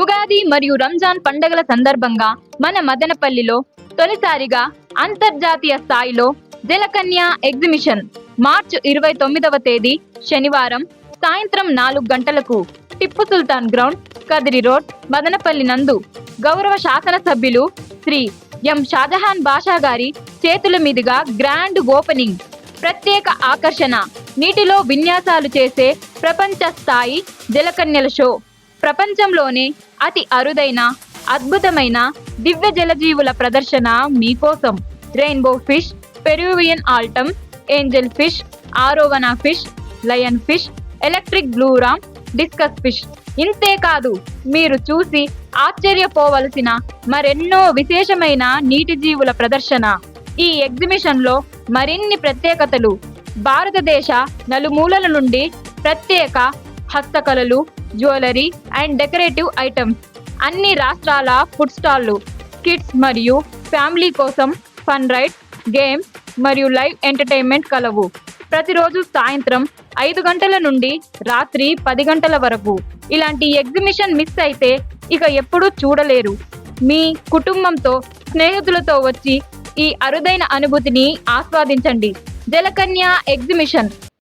ఉగాది మరియు రంజాన్ పండగల సందర్భంగా మన మదనపల్లిలో తొలిసారిగా అంతర్జాతీయ స్థాయిలో జలకన్య ఎగ్జిబిషన్ మార్చి ఇరవై తొమ్మిదవ తేదీ శనివారం సాయంత్రం నాలుగు గంటలకు టిప్పు సుల్తాన్ గ్రౌండ్ కదిరి రోడ్ మదనపల్లి నందు గౌరవ శాసనసభ్యులు శ్రీ ఎం షాజహాన్ బాషా గారి చేతుల మీదుగా గ్రాండ్ ఓపెనింగ్ ప్రత్యేక ఆకర్షణ నీటిలో విన్యాసాలు చేసే ప్రపంచ స్థాయి జలకన్యల షో ప్రపంచంలోనే అతి అరుదైన అద్భుతమైన దివ్య జలజీవుల ప్రదర్శన మీకోసం. Rainbow fish Peruvian altum angel fish arowana fish lion fish electric blue ram discus fish. ఇంతే కాదు మీరు చూసి ఆశ్చర్యపోవలసిన మరెన్నో విశేషమైన నీటి జీవుల ప్రదర్శన. ఈ ఎగ్జిబిషన్లో మరిన్ని ప్రత్యేకతలు. భారతదేశ నలుమూలల నుండి ప్రత్యేక హస్తకళలు జ్యువెలరీ అండ్ డెకరేటివ్ ఐటమ్స్. అన్ని రాష్ట్రాల ఫుడ్ స్టాల్లు కిడ్స్ మరియు ఫ్యామిలీ కోసం ఫన్ రైడ్ గేమ్స్ మరియు లైవ్ ఎంటర్టైన్మెంట్ కలవు. ప్రతిరోజు సాయంత్రం ఐదు గంటల నుండి రాత్రి పది గంటల వరకు. ఇలాంటి ఎగ్జిబిషన్ మిస్ అయితే ఇక ఎప్పుడూ చూడలేరు. మీ కుటుంబంతో స్నేహితులతో వచ్చి ఈ అరుదైన అనుభూతిని ఆస్వాదించండి. జలకన్య ఎగ్జిబిషన్.